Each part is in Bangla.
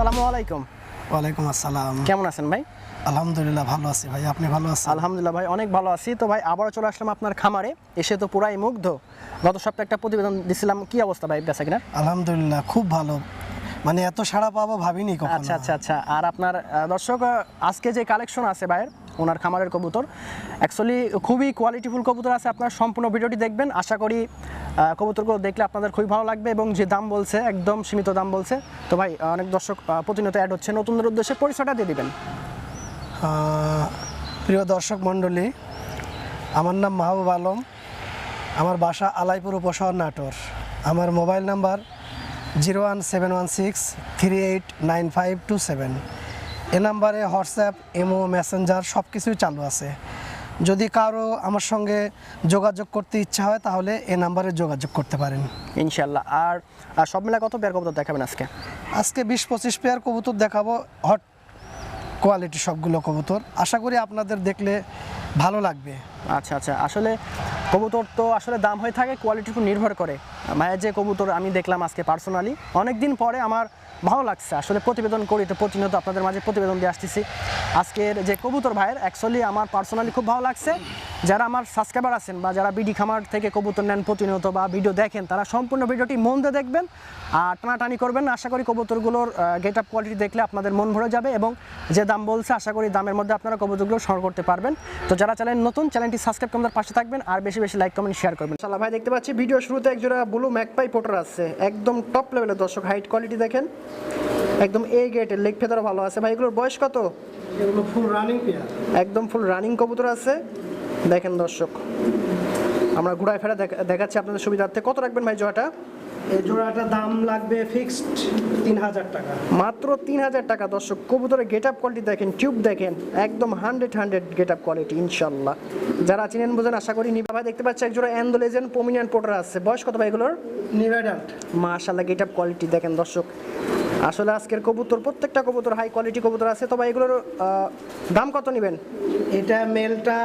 আসসালামু আলাইকুম। ওয়ালাইকুম আসসালাম। কেমন আছেন ভাই? আলহামদুলিল্লাহ ভালো আছি ভাই আপনি ভালো আছেন? আলহামদুলিল্লাহ ভাই অনেক ভালো আছি। তো ভাই আবারও চলে আসলাম আপনার খামারে। এসে তো পুরাই মুগ্ধ। গত সপ্তাহে একটা প্রতিবেদন দিছিলাম কি অবস্থা ভাই বেচা কিনা? আলহামদুলিল্লাহ খুব ভালো। মানে এত সাড়া পাবো ভাবিনি আচ্ছা আচ্ছা আচ্ছা। আর আপনার দর্শক আজকে যে কালেকশন আছে ভাইয়ের ওনার খামারের কবুতর। অ্যাকচুয়ালি খুবই কোয়ালিটিফুল কবুতর আছে, আপনার সম্পূর্ণ ভিডিওটি দেখবেন। আশা করি কবুতরগুলো দেখলে আপনাদের খুবই ভালো লাগবে এবং যে দাম বলছে, একদম সীমিত দাম বলছে। তো ভাই অনেক দর্শক প্রতিনিয়ত অ্যাড হচ্ছে। নতুনদের উদ্দেশ্যে পরিচয়টা দিয়ে দিবেন। প্রিয় দর্শক মণ্ডলী, আমার নাম মাহবুব আলম। আমার বাসা আলাইপুর উপশহর নাটোর। আমার mobile number zero one seven one six three eight nine five two seven. এ নাম্বারে হোয়াটসঅ্যাপ এমও মেসেঞ্জার সব কিছুই চালু আছে। যদি কারও আমার সঙ্গে যোগাযোগ করতে ইচ্ছা হয় তাহলে এ নাম্বারে যোগাযোগ করতে পারেন। ইনশাল্লাহ। আর আর সব মিলা কত পেয়ার কবুতর দেখাবেন আজকে? আজকে বিশ পঁচিশ পেয়ার কবুতর দেখাবো হট কোয়ালিটি সবগুলো কবুতর। আশা করি আপনাদের দেখলে ভালো লাগবে। আচ্ছা আচ্ছা। আসলে কবুতর তো আসলে দাম হয়ে থাকে কোয়ালিটির উপর নির্ভর করে। ভাইয়ের যে কবুতর আমি দেখলাম আজকে পার্সোনালি অনেক দিন পরে আমার ভালো লাগছে। আসলে প্রতিবেদন করি, তো প্রতিনিয়ত আপনাদের মাঝে প্রতিবেদন দিয়ে আসতেছি। আজকের যে কবুতর ভাইয়ের অ্যাকচুয়ালি আমার পার্সোনালি খুব ভালো লাগছে। যারা আমার সাবস্ক্রাইবার আছেন বা যারা বিডি খামার থেকে কবুতর নেন প্রতিনিয়ত বা ভিডিও দেখেন, তারা সম্পূর্ণ ভিডিওটি মন দিয়ে দেখবেন। আর টানাটানি করবেন আশা করি কবুতরগুলোর গেট আপ কোয়ালিটি দেখলে আপনাদের মন ভরে যাবে এবং যে দাম বলছে, আশা করি দামের মধ্যে আপনারা কবুতরগুলো সংগ্রহ করতে পারবেন। তো যারা চ্যানেল নতুন চ্যানেলটি সাবস্ক্রাইব করে পাশে থাকবেন, আর বেশি বেশি লাইক কমেন্ট শেয়ার করবেন। ভাই, দেখতে পাচ্ছি ভিডিও শুরুতে একজোড়া ব্লু ম্যাকপাই পোটার আছে একদম টপ লেভেলের দর্শক হাইট কোয়ালিটি দেখেন। একদম এ গেটের লেগ ফেদারও ভালো আছে। ভাই এগুলোর বয়স কত? এগুলো ফুল রানিং পেয়ার একদম ফুল রানিং কবুতর আছে। দেখেন দর্শক আমরা ঘুরায় ফেরা দেখাচ্ছি আপনাদের সুবিধার্থে। কত রাখবেন ভাই জোড়াটা? এই জোড়াটা দাম লাগবে ফিক্সড তিন হাজার টাকা। মাত্র তিন হাজার টাকা দর্শক। কবুতরের গেট আপ কোয়ালিটি দেখেন টিউব দেখেন একদম hundred hundred get up quality ইনশাল্লাহ। যারা চিনেন বোঝেন আশা করি নিবা ভাই দেখতে পাচ্ছি একজোড়া অ্যান্ডোলেজেন পোমিনিয়ান পোটার আছে। বয়স কত ভাই এগুলোর? নিভেডান্ট মাশাল্লাহ গেট আপ কোয়ালিটি দেখেন দর্শক। আসলে আজকের কবুতর প্রত্যেকটা কবুতর হাই কোয়ালিটি কবুতর আছে তবে এগুলোর দাম কত নেবেন? এটা মেলটা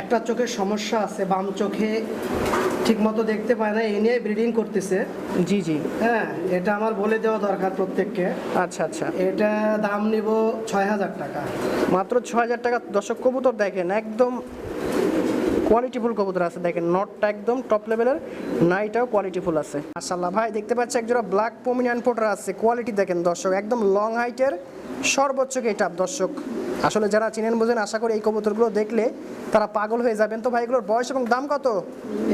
একটা চোখের সমস্যা আছে বাম চোখে ঠিক মতো দেখতে পায় না এই নিয়ে ব্রিডিং করতেছে। জি জি। হ্যাঁ এটা আমার বলে দেওয়া দরকার প্রত্যেককে। আচ্ছা আচ্ছা। এটা দাম নিব ছয় হাজার টাকা। মাত্র ছ হাজার টাকা। দর্শক কবুতর দেখেন একদম কোয়ালিটিফুল কবুতর আছে। দেখেন নটটা একদম টপ লেভেলের নাইটাও কোয়ালিটিফুল আছে। মাশাল্লাহ ভাই দেখতে পাচ্ছি একজোড়া ব্ল্যাক পোমিনিয়ান পোটার আছে। কোয়ালিটি দেখেন দর্শক একদম লং হাইটের সর্বোচ্চ গেট দর্শক। আসলে যারা চিনেন বোঝেন আশা করি এই কবুতরগুলো দেখলে তারা পাগল হয়ে যাবেন। তো ভাই এগুলোর বয়স এবং দাম কত?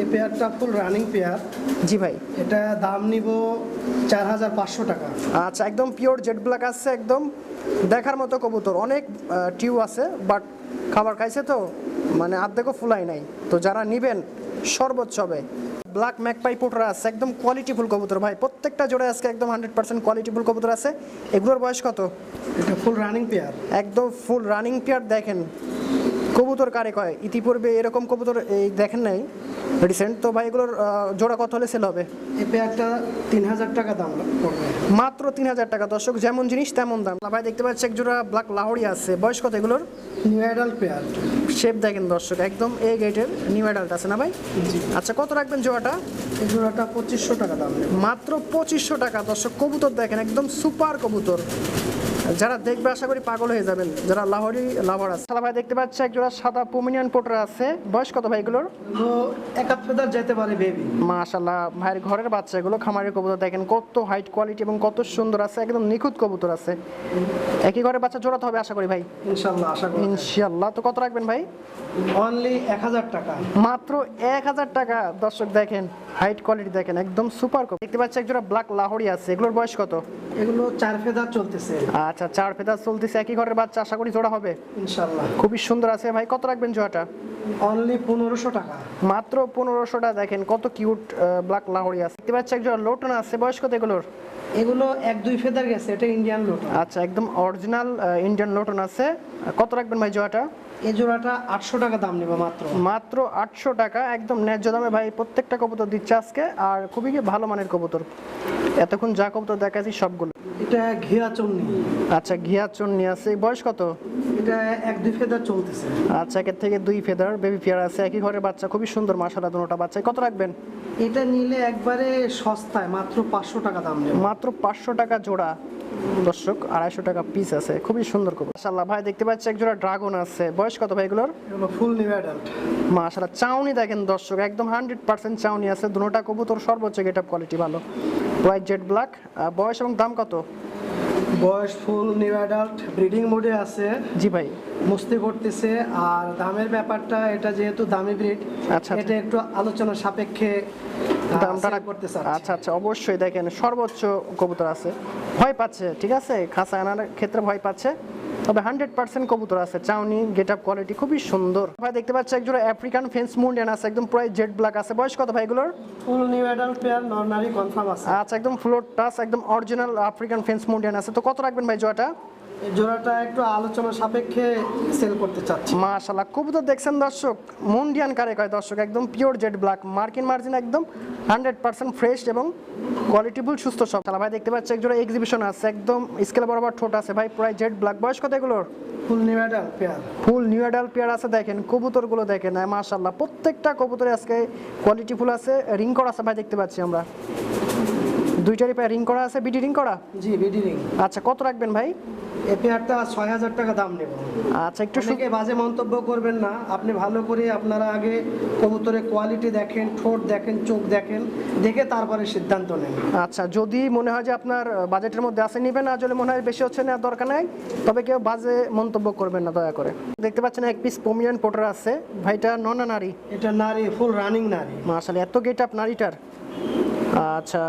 এই পেয়ারটা ফুল রানিং পেয়ার। জি ভাই। এটা দাম নিব চার হাজার পাঁচশো টাকা। আচ্ছা একদম পিওর জেড ব্ল্যাক আছে একদম দেখার মতো কবুতর। অনেক টিউ আছে বাট খাবার খাইছে তো মানে আর্ধেকও ফুলাই নাই। তো যারা নিবেন সর্বোচ্চ হবে ব্ল্যাক ম্যাকপাই পোটার আছে একদম কোয়ালিটিফুল কবুতর ভাই। প্রত্যেকটা জোড়ে আজকে একদম হান্ড্রেড পার্সেন্ট কোয়ালিটিফুল কবুতর আছে। এগুলোর বয়স কত? এটা ফুল রানিং পেয়ার একদম ফুল রানিং পেয়ার দেখেন। কবুতর কারে কয়? ইতিপূর্বে এরকম কবুতর এই দেখেন নাই। রিসেন্ট তো ভাই এগুলোর জোড়া কত হলে সেল হবে? এই পেয়ারটা তিন হাজার টাকা দাম মাত্র তিন হাজার টাকা দর্শক যেমন জিনিস তেমন দাম। ভাই দেখতে পাচ্ছি এক জোড়া ব্ল্যাক লাহোরি আছে। বয়স কত এগুলোর? নিউ অ্যাডাল্ট পেয়ার শেপ দেখেন দর্শক একদম এ গেটের নিউ অ্যাডাল্ট আছে না ভাই? আচ্ছা কত রাখবেন জোড়াটা? এই জোড়াটা পঁচিশশো টাকা দাম মাত্র পঁচিশশো টাকা দর্শক কবুতর দেখেন একদম সুপার কবুতর। যারা দেখবে আশা করি পাগল হয়ে যাবেন। যারা লাহোরি লাভার আছে। সালা ভাই দেখতে পাচ্ছি এক জোড়া সাদা পোমিনিয়ান পোটার আছে। বয়স কত ভাই এগুলোর? তো এক হাত ফেদার যেতে পারে বেবি মাশাল্লাহ ভাইয়ের ঘরের বাচ্চা এগুলো খামারের কবুতর দেখেন কত হাইট কোয়ালিটি এবং কত সুন্দর আছে একদম নিখুঁত কবুতর আছে। একই ঘরের বাচ্চা জোড়াতে হবে আশা করি ভাই? ইনশাল্লাহ আশা করি। ইনশাল্লাহ তো কত রাখবেন ভাই? অনলি এক হাজার টাকা। মাত্র এক হাজার টাকা। দর্শক দেখেন হাইট কোয়ালিটি দেখেন একদম সুপার দেখতে পাচ্ছি একজোড়া ব্ল্যাক লাহোরি আছে। এগুলোর বয়স কত? এগুলো চার ফেদার চলতেছে। আচ্ছা চার ফেদার চলতেছে একই ঘরের বাচ্চা আশা করি জোড়া হবে। ইনশাল্লাহ। খুবই সুন্দর আছে ভাই কত রাখবেন জোড়াটা? অনলি পনেরোশো টাকা। মাত্র পনেরোশোটা দেখেন কত কিউট ব্ল্যাক লাহোরি আছে। দেখতে পাচ্ছি একজোড়া লোটন আছে বয়স কত এগুলোর? এগুলো এক দুই ফেদার গেছে এটা ইন্ডিয়ান লোট আচ্ছা একদম অরিজিনাল ইন্ডিয়ান লোটন আছে। কত রাখবেন ভাই জোড়াটা? এই জোড়াটা আটশো টাকা দাম নেব মাত্র। মাত্র আটশো টাকা একদম ন্যায্য দামে ভাই প্রত্যেকটা কবুতর দিচ্ছে আজকে আর খুবই ভালো মানের কবুতর। এতক্ষণ যা কবুতর দেখাচ্ছি সবগুলো। এটা ঘিয়া চন্নি। আচ্ছা ঘিয়া চন্নি আছে। বয়স কত? এটা এক দুই ফেদার চলতেছে। আচ্ছা একের থেকে দুই ফেদার বেবি পেয়ার আছে। একই ঘরের বাচ্চা খুবই সুন্দর মাসালা দুটোটা বাচ্চা। কত রাখবেন? এটা নিলে একবারে সস্তায় মাত্র পাঁচশো টাকা দাম নেবে। মাত্র পাঁচশো টাকা জোড়া। দর্শক আড়াইশো টাকা পিস আছে। খুবই সুন্দর কবুতর। মাশাল্লাহ ভাই দেখতে পাচ্ছি এক জোড়া ড্রাগন আছে। বয়স কত ভাই এগুলোর? এগুলো ফুল নিউ অ্যাডাল্ট মাশাল্লাহ চাউনি দেখেন দর্শক একদম হান্ড্রেড পার্সেন্ট চাউনি আছে। দুটোটা কবুতর সর্বোচ্চ গেট আপ কোয়ালিটি ভালো হোয়াইট জেড ব্ল্যাক বয়স এবং দাম কত? বয়স ফুল নিউ অ্যাডাল্ট ব্রিডিং মোডে আছে। জি ভাই। মস্তি করতেছে আর দামের ব্যাপারটা এটা যেহেতু দামি ব্রিড আচ্ছা, এটা একটু আলোচনা সাপেক্ষে দামটা করতে চাচ্ছি। আচ্ছা আচ্ছা অবশ্যই দেখেন সর্বোচ্চ কবুতর আছে। ভয় পাচ্ছে ঠিক আছে? খাসা আনার ক্ষেত্রে ভয় পাচ্ছে। তবে হান্ড্রেড পার্সেন্ট কবুতর আছে। চাউনি গেট আপ কোয়ালিটি খুবই সুন্দর। ভাই দেখতে পাচ্ছি একজোড়া আফ্রিকান ফেন্স মুন্ডেন আছে একদম প্রায় জেড ব্ল্যাক আছে। বয়স কত ভাই এগুলোর? ফুল নিউ অ্যাডাল্ট পেয়ার নর্নারি কনফার্ম আছে। আচ্ছা একদম ফ্লোর টাস একদম অরিজিনাল আফ্রিকান ফেন্স মুন্ডেন আছে। তো কত রাখবেন ভাই জোয়াটা জোড়াটা একটু আলোচনা সাপেক্ষে সেল করতে চাচ্ছি। মাশাল্লাহ কবুতর দেখছেন দর্শক? মুন্ডিয়ান কারে কয় দর্শক? একদম pure jade black marking margin একদম হান্ড্রেড পার্সেন্ট ফ্রেশ এবং কোয়ালিটিফুল সুস্থ সব। তাহলে ভাই দেখতে পাচ্ছি একজোড়া এক্সিবিশন আছে একদম স্কেল বরাবর ঠোঁট আছে। ভাই প্রায় জেড ব্ল্যাক বয়স কত এগুলোর? Full new adult pair full new adult pair আছে দেখেন কবুতরগুলো দেখেন। মাশাল্লাহ প্রত্যেকটা কবুতরে আজকে কোয়ালিটি ফুল আছে রিং করা আছে ভাই দেখতে পাচ্ছি আমরা। দুইটারই পায়ে রিং করা আছে বিডি রিং করা? জি বিডি রিং আচ্ছা কত রাখবেন ভাই? এই পেয়ারটা ছয় হাজার টাকা দাম নেব। আচ্ছা একটু বাজে মন্তব্য করবেন না। আপনি ভালো করে আপনারা আগে কবুতরের কোয়ালিটি দেখেন ঠোঁট দেখেন চোখ দেখেন দেখে তারপরে সিদ্ধান্ত নেন। আচ্ছা যদি মনে হয় যে আপনার বাজেটের মধ্যে আছে নিবেন আর যদি মনে হয় বেশি হচ্ছে না দরকার নাই। তবে কেউ বাজে মন্তব্য করবেন না দয়া করে। দেখতে পাচ্ছেন এক পিস পমিয়ান পোটার আছে। ভাইটা ননা নারী। এটা নারী ফুল রানিং নারী। মাশাল্লাহ এত গেট আপ নারীটার। আচ্ছা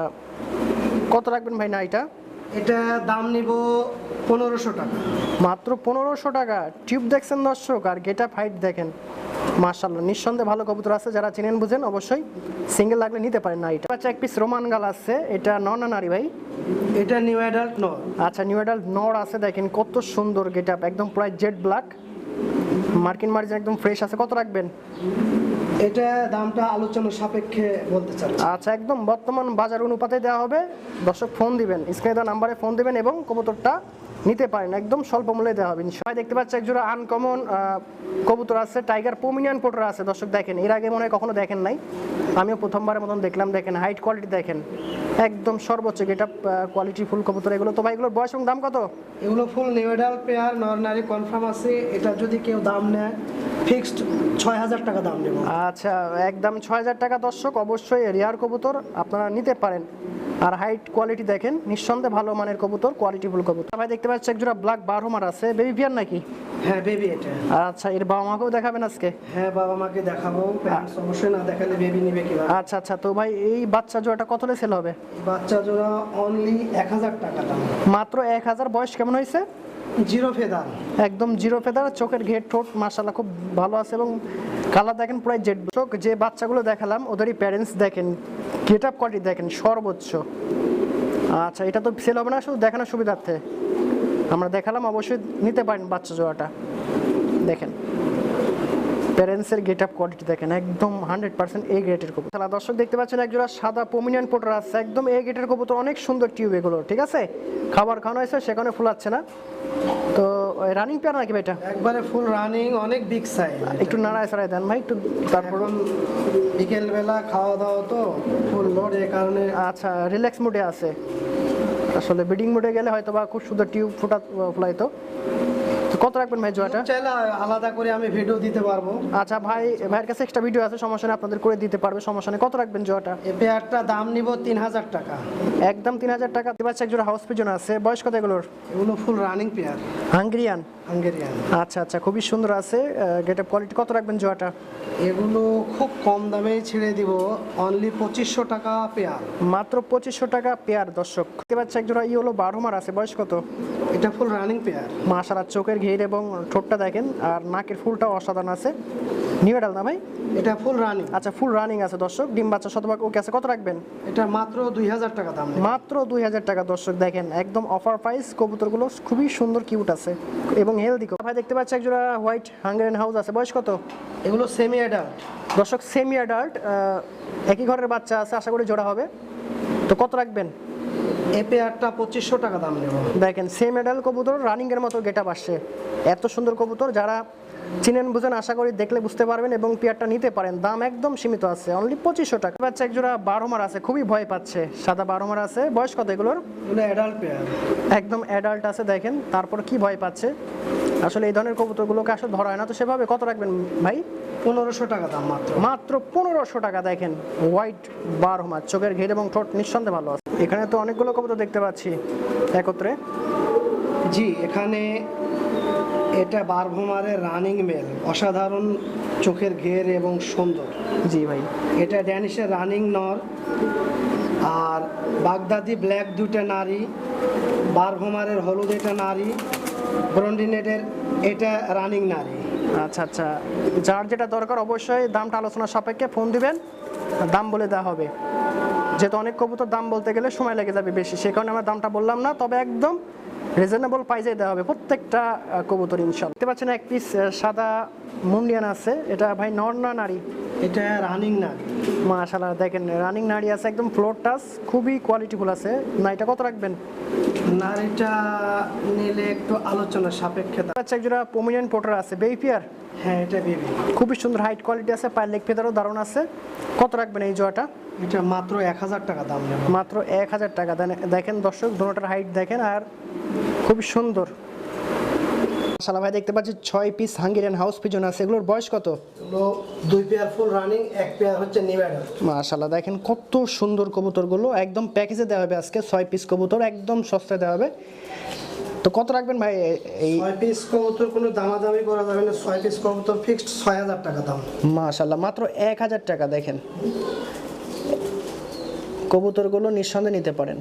কত রাখবেন ভাই না এটা দাম নিব পনেরোশো টাকা। মাত্র পনেরোশো টাকা। টিউব দেখছেন দর্শক আর গেট হাইট দেখেন। মার্শাল্লাহ নিঃসন্দেহে ভালো কবুতর আছে। যারা চিনেন বুঝেন অবশ্যই সিঙ্গেল লাগলে নিতে পারেন না এটা। আচ্ছা এক পিস রোমান গাল আছে। এটা ননা নারী ভাই? এটা নিউ অ্যাডাল্ট নয় আচ্ছা নিউ অ্যাডাল্ট নর আছে। দেখেন কত সুন্দর গেট আপ একদম প্রায় জেড ব্ল্যাক মার্কিন মার্জিন একদম ফ্রেশ আছে। কত রাখবেন? এটা দামটা আলোচনা সাপেক্ষে বলতে চাচ্ছি। আচ্ছা একদম বর্তমান বাজার অনুপাতে দেওয়া হবে। দর্শক ফোন দিবেন স্ক্রিনে দেওয়া নাম্বারে ফোন দিবেন এবং কবুতরটা নিতে পারেন। একদম স্বল্প মূল্যে দেওয়া হবে। সবাই দেখতে পাচ্ছে একজোড়া আনকমন কবুতর আছে টাইগার পোমিনিয়ান পোটার আছে। দর্শক দেখেন এর আগে মনে হয় কখনো দেখেন নাই। আমিও প্রথমবারের মতন দেখলাম দেখেন হাইট কোয়ালিটি দেখেন। একদম সর্বোচ্চ আপ কোয়ালিটি ফুল কবুতর এগুলো। তো ভাই এগুলোর বয়স এবং দাম কত? এগুলো ফুল নিউ অ্যাডাল্ট পেয়ার নর্নারি কনফার্ম আছে। এটা যদি কেউ দাম নেয় ফিক্সড ছয় হাজার টাকা দাম নেব আচ্ছা একদম ছয় হাজার টাকা দর্শক অবশ্যই রেয়ার কবুতর আপনারা নিতে পারেন। আর হাইট কোয়ালিটি দেখেন নিঃসন্দেহে ভালো মানের কবুতর কোয়ালিটিফুল কবুতর। ভাই দেখতে পাচ্ছি একজোড়া ব্ল্যাক বারোমার আছে। বেবি পিয়ার নাকি? হ্যাঁ বেবি এটা। আচ্ছা এর বাবা মাকেও দেখাবেন আজকে? হ্যাঁ বাবা মাকে দেখাবো। অবশ্যই না দেখালে বেবি নিবে কীভাবে? আচ্ছা আচ্ছা তো ভাই এই বাচ্চা জোড়াটা কত সেল হবে? বাচ্চা জোড়া অনলি এক হাজার টাকা দাম। মাত্র এক হাজার বয়স কেমন হয়েছে? Zero feather. একদম জিরো ফেদার, চোখের ঘেট ঠোঁট মার্শাল্লাহ খুব ভালো আছে এবং কালার দেখেন পুরাই জেড চোখ যে বাচ্চাগুলো দেখালাম, ওদেরই প্যারেন্টস দেখেন গেট আপ কোয়ালিটি দেখেন, সর্বোচ্চ। আচ্ছা এটা তো সেল হবে না, শুধু দেখানোর সুবিধার্থে। আমরা দেখালাম, অবশ্যই নিতে পারেন বাচ্চা জোড়াটা। প্যারেন্টসের গেট আপ কোয়ালিটি দেখেন একদম হান্ড্রেড পার্সেন্ট এ গ্রেটের কবুতর। তাহলে দর্শক দেখতে পাচ্ছেন একজোড়া সাদা পমিনিয়ান পোটার আছে একদম এ গ্রেটের কবুতর অনেক সুন্দর টিউব এগুলো ঠিক আছে? খাবার খাওয়ানো হয়েছে সেখানে ফুলাচ্ছে না? তো রানিং পেয়ার নাকি ভাই এটা? একবারে ফুল রানিং অনেক বিগ সাইজ একটু নাড়ায় সাড়ায় দেন ভাই একটু তারপর বিকেল বেলা খাওয়া দাওয়া তো ফুল লোড এ কারণে আচ্ছা রিল্যাক্স মুডে আছে। আসলে বিডিং মুডে গেলে হয়তো বা খুব সুন্দর টিউব ফুটা ফুলাইতো। কত রাখবেন ভাই জোয়াটা চাইলে আলাদা করে আমি ভিডিও দিতে পারব। আচ্ছা ভাই ভাইয়ের কাছে এক্সট্রা ভিডিও আছে সমস্যা নেই আপনাদের করে দিতে পারবে সমস্যা নেই। কত রাখবেন জোয়াটা এই পেয়ারটা দাম নিব তিন হাজার টাকা। একদম তিন হাজার টাকা। বাচ্চা একজোড়া হাউস পিজন আছে। বয়স কত এগুলোর? এগুলো full running pair Hungarian Hungarian আচ্ছা আচ্ছা খুবই সুন্দর আছে। গেট আপ কোয়ালিটি কত রাখবেন জোয়াটা এগুলো খুব কম দামে ছেড়ে দিব। অনলি পঁচিশশো টাকা পেয়ার মাত্র পঁচিশশো টাকা পেয়ার দর্শক। দেখতে পাচ্ছি একজোড়া ই হলো বারো মার আছে। বয়স কত? এটা ফুল রানিং পেয়ার মাশালা চোখের ঘের এবং ঠোঁটটা দেখেন আর নাকের ফুলটাও অসাধারণ আছে। নিউ এডাল না ভাই? এটা ফুল রানিং আচ্ছা ফুল রানিং আছে দর্শক। ডিম বাচ্চা শতভাগ ওকে আছে। কত রাখবেন? এটা মাত্র দুই হাজার টাকা দাম। মাত্র দুই হাজার টাকা দর্শক। দেখেন একদম অফার প্রাইস কবুতরগুলো খুবই সুন্দর কিউট আছে এবং হেলদি ভাই দেখতে পাচ্ছি একজোড়া হোয়াইট হাঙ্গারিয়ান হাউস আছে। বয়স কত? এগুলো সেমি অ্যাডাল্ট দর্শক সেমি অ্যাডাল্ট একই ঘরের বাচ্চা আছে। আশা করি জোড়া হবে। তো কত রাখবেন? এ পেয়ারটা পঁচিশশো টাকা দাম নেব। দেখেন সেম মেডাল কবুতর রানিং এর মতো গেট আসছে। এত সুন্দর কবুতর যারা চিনেন বুঝেন আশা করি দেখলে বুঝতে পারবেন এবং পেয়ারটা নিতে পারেন। দাম একদম সীমিত আছে অনলি পঁচিশশো টাকা। বাচ্চা এক জোড়া বারো মার আছে খুবই ভয় পাচ্ছে। সাদা বারো মার আছে বয়স কত এগুলোর? অ্যাডাল্ট পেয়ার একদম অ্যাডাল্ট আছে দেখেন তারপর কি ভয় পাচ্ছে? আসলে এই ধরনের কবুতরগুলোকে আসলে ধরা হয় না তো সেভাবে কত রাখবেন ভাই? পনেরোশো টাকা দাম মাত্র। মাত্র পনেরোশো টাকা দেখেন হোয়াইট বার হোমার চোখের ঘের এবং ঠোঁট নিঃসন্দেহে ভালো আছে। এখানে তো অনেকগুলো কবুতর দেখতে পাচ্ছি একত্রে। জি এখানে এটা বারভোমারের রানিং মেল অসাধারণ চোখের ঘের এবং সুন্দর। জি ভাই। এটা ড্যানিশের রানিং নর আর বাগদাদি ব্ল্যাক দুটা নারী বারভোমারের হলুদ এটা নারী ব্রন্ডিনেটের এটা রানিং নারী। আচ্ছা আচ্ছা। যার যেটা দরকার অবশ্যই দামটা আলোচনা সাপেক্ষে ফোন দিবেন। দাম বলে দেওয়া হবে। যেহেতু অনেক কবুতর দাম বলতে গেলে সময় লেগে যাবে বেশি। সে কারণে আমরা দামটা বললাম না, তবে একদম রিজনেবল প্রাইসে দেওয়া হবে। প্রত্যেকটা কবুতর ইনশাল দেখতে পাচ্ছেন এক পিস সাদা মুন্ডিয়ান আছে। এটা ভাই নর না নারী। এটা রানিং নারী। মাশাল্লাহ দেখেন রানিং নারী আছে একদম ফ্লোর টাচ খুবই কোয়ালিটিফুল আছে। না এটা কত রাখবেন? নারীটা নিলে একটু আলোচনা সাপেক্ষে আচ্ছা একজোড়া পোমিনিয়ান পোটার আছে। বেইপিয়ার হ্যাঁ এটা বেবি খুবই সুন্দর হাইট কোয়ালিটি আছে। পায়ের লেগ ফেদারও দারুণ আছে। কত রাখবেন এই জোয়াটা এটা মাত্র এক হাজার টাকা দাম মাত্র এক হাজার টাকা। দেখেন দর্শক দুটোটার হাইট দেখেন। আর খুবই সুন্দর। শালা ভাই দেখতে পাচ্ছি ছয় পিস হাঙ্গেরিয়ান হাউস পিজন আছে। এগুলোর বয়স কত? দুই পেয়ার ফুল রানিং এক পেয়ার হচ্ছে নিবেডাল মাশাল্লাহ দেখেন কত সুন্দর কবুতরগুলো। একদম প্যাকেজে দেওয়া হবে আজকে ছয় পিস কবুতর একদম সস্তায় দেওয়া হবে। তো কত রাখবেন ভাই এই ছয় পিস কবুতর কোনো দামাদামি করা যাবে না। ছয় পিস কবুতর ফিক্সড ছয় হাজার টাকা দাম। মাশাল্লাহ মাত্র এক হাজার টাকা দেখেন। কবুতরগুলো নিঃসন্দেহে নিতে পারেন।